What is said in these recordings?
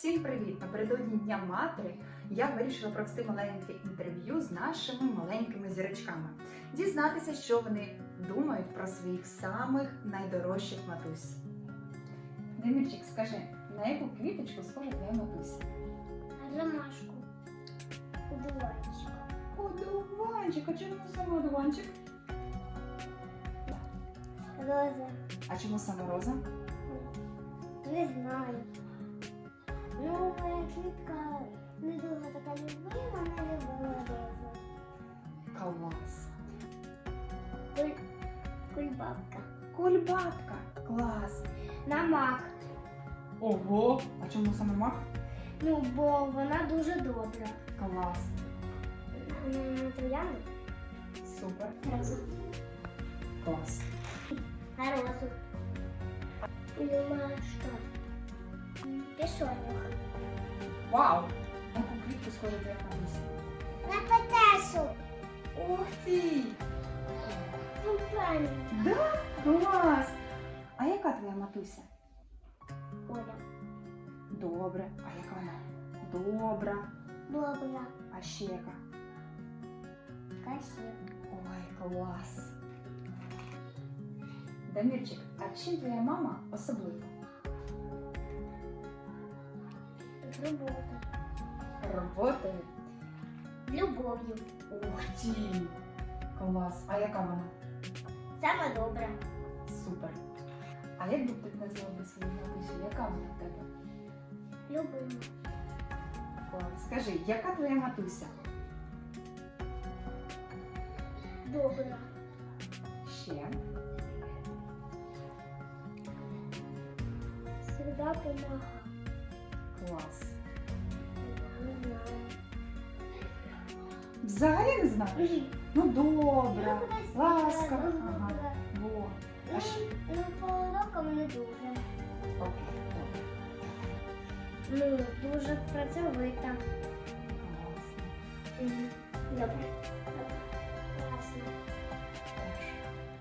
Всім привіт! Напередодні Дня Матері я вирішила провести маленьке інтерв'ю з нашими маленькими зірочками, дізнатися, що вони думають про своїх самих найдорожчих матусь. Демірчик, скажи, на яку квіточку схожа твоя матуся? Ромашку. Удуванчик. Одуванчик, а чому саме одуванчик? Роза. А чому саме роза? Квітка не дуже така любима, не любила розу. Клас. Куль... Кульбабка. Кульбабка. Клас. Намак. Ого! А чому саме мак? Ну, бо вона дуже добра. Клас. Троянда? Супер. Розу. Клас. А розу? Юмашка. Пішонок. Вау! Яку квітку схожа твоя матуся? На Петесу. Ух ти! Да? Клас! А яка твоя матуся? Оля. Добре. А яка вона? Добра. Добра. А ще яка? Красива. Ой, клас. Дамірчик, а чим твоя мама особлива? Робота. Роботою. Любов'ю. Ух ти! Клас. А яка вона? Сама добра. Супер. А як би ти назвала би свою матусю? Яка вона в тебе? Любима. Клас. Скажи, яка твоя матуся? Добра. Ще. Всегда помага. Клас. Взагалі не знаєш? Ну добра, Ну, ласкава. добра. Ага. Во. А ще? Ну, по урокам не дуже. Добре. Ну, дуже працьовита. Добре. Добре. Класно.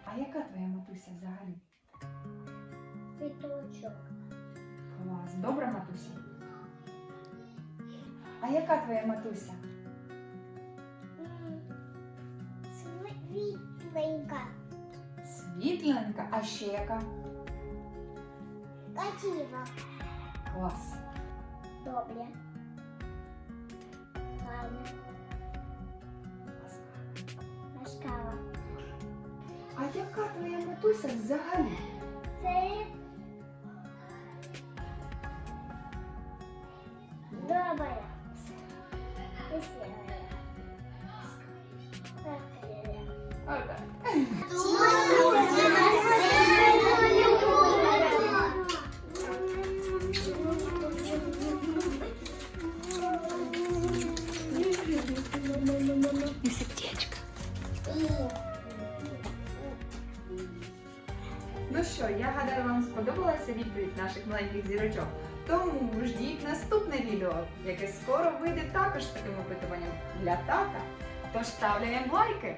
А яка твоя матуся взагалі? Квіточок. Клас. Добра матуся? А яка твоя матуся? Світленька. Світленька, а ще яка? Красива. Клас. Добре. Гарно. Ласкава. А яка твоя матуся взагалі? Це добрая. І сердечко. Ну що, я гадаю, вам сподобалася відповідь наших маленьких зірочок. Тому ждіть наступне відео, яке скоро вийде також з таким опитуванням для тата. Тож ставляємо лайки.